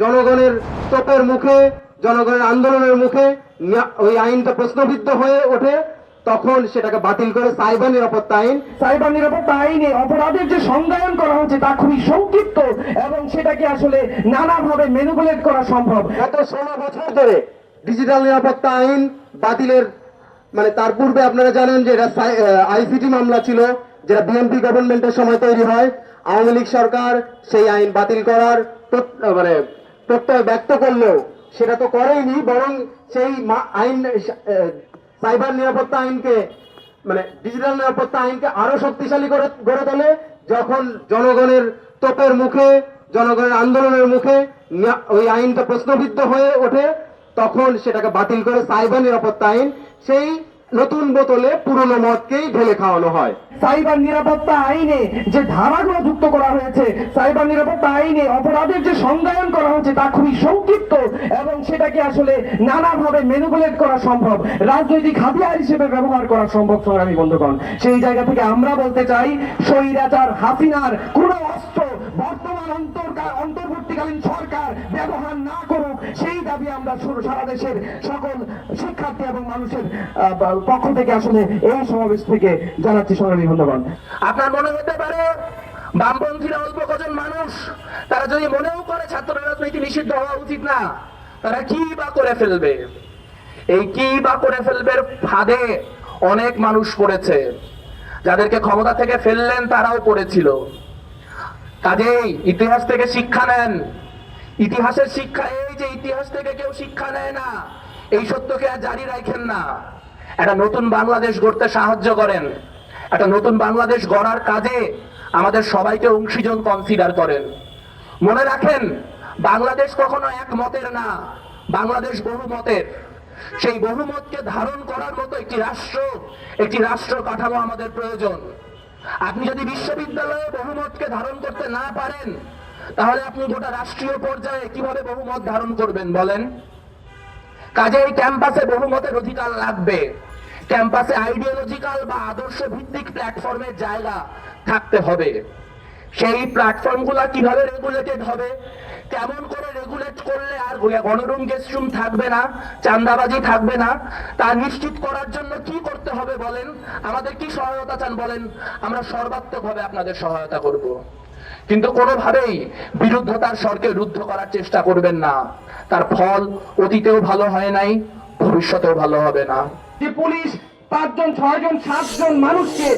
জনগণের তোপের মুখে জনগণের আন্দোলনের মুখে ওই আইনটা প্রশ্নবিদ্ধ হয়ে ওঠে তখন সেটাকে বাতিল করে সাইবার নিরাপত্তা আইন। সাইবার নিরাপত্তা আইনে অপরাধের যে সংজ্ঞায়ন করা হচ্ছে তা খুবই সংক্ষিপ্ত এবং সেটাকে আসলে নানাভাবে ম্যানিপুলেট করা সম্ভব। গত ষোলো বছর ধরে ডিজিটাল নিরাপত্তা আইন বাতিলের মানে তার পূর্বে আপনারা জানেন যে এটা আইসিটি মামলা ছিল যেটা বিএনপি গভর্নমেন্টের সময় তৈরি হয়। আওয়ামী লীগ সরকার সেই আইন বাতিল করার মানে প্রত্যয় ব্যক্ত করলেও সেটা তো করেইনি, বরং সেই আইন সাইবার নিরাপত্তা আইনকে মানে ডিজিটাল নিরাপত্তা আইনকে আরও শক্তিশালী করে, গড়ে তোলে, যখন জনগণের তোপের মুখে, জনগণের আন্দোলনের মুখে ওই আইনটা প্রশ্নবিদ্ধ হয়ে ওঠে, তখন সেটাকে বাতিল করে সাইবার নিরাপত্তা আইন, সেই নতুন বোতলে পুরনো মদকেই ঢেলে খাওয়ানো হয়। সাইবার নিরাপত্তা আইনে যে ধারাগুলো যুক্ত করা হয়েছে সাইবার নিরাপত্তা আইনে অপরাধের যে সংজ্ঞায়ন করা হচ্ছে তা খুবই সংক্ষিপ্ত এবং সেটাকে আসলে নানাভাবে ম্যানিপুলেট করা সম্ভব, রাজনৈতিক হাতিয়ার হিসেবে ব্যবহার করা সম্ভব, সংগ্রামী বন্ধুগণ। সেই জায়গা থেকে আমরা বলতে চাই, স্বৈরাচার হাসিনার কোন অস্ত্র বর্তমান অন্তর্কা- অন্তর্বর্তীকালীন সরকার ব্যবহার না করুক, সেই দাবি আমরা সর- দেশের সকল শিক্ষার্থী এবং মানুষের পক্ষ থেকে আসলে এই সমাবেশ থেকে জানাচ্ছি, সংগ্রামী বন্ধুগণ। আপনার মনে হতে পারে বামপন্থীরা অল্প কজন মানুষ। তারা যদি মনেও করে ছাত্র রাজনীতি নিষিদ্ধ হওয়া উচিত না, তারা কি বা করে ফেলবে? এই কি বা করে ফেলবে ফাঁদে অনেক মানুষ পড়েছে। যাদেরকে ক্ষমতা থেকে ফেললেন তারাও পড়েছিল। কাজেই ইতিহাস থেকে শিক্ষা নেন। ইতিহাসের শিক্ষা, এই যে ইতিহাস থেকে কেউ শিক্ষা নেয় না, এই সত্যকে আর জারি রাখেন না। একটা নতুন বাংলাদেশ গড়তে সাহায্য করেন। একটা নতুন বাংলাদেশ গড়ার কাজে আমাদের সবাইকে অংশীজন কনসিডার করেন। মনে রাখেন, বাংলাদেশ কখনো এক মতের না, বাংলাদেশ বহুমতের সেই বহুমতকে ধারণ করার মতো একটি রাষ্ট্র একটি রাষ্ট্র কাঠামো আমাদের প্রয়োজন। আপনি যদি বিশ্ববিদ্যালয়ে বহুমতকে ধারণ করতে না পারেন, তাহলে আপনি গোটা রাষ্ট্রীয় পর্যায়ে কীভাবে বহুমত ধারণ করবেন বলেন? কাজে এই ক্যাম্পাসে বহুমতের অধিকার লাগবে। ক্যাম্পাসে আইডিওলজিক্যাল বা আদর্শ ভিত্তিক প্ল্যাটফর্মের জায়গা থাকতে হবে। সেই প্ল্যাটফর্মগুলো কীভাবে রেগুলেটেড হবে? কেমন করে রেগুলেট করলে আর গণরুম গেস্টরুম থাকবে না, চান্দাবাজি থাকবে না? তা নিশ্চিত করার জন্য কি করতে হবে বলেন? আমাদের কি সহায়তা চান বলেন? আমরা সর্বাত্মকভাবে আপনাদের সহায়তা করব। কিন্তু কোনোভাবেই বিরুদ্ধতার স্বরকে রুদ্ধ করার চেষ্টা করবেন না। তার ফল অতীতেও ভালো হয় নাই, ভবিষ্যতেও ভালো হবে না। যে পুলিশ পাঁচজন ছয়জন সাতজন মানুষকে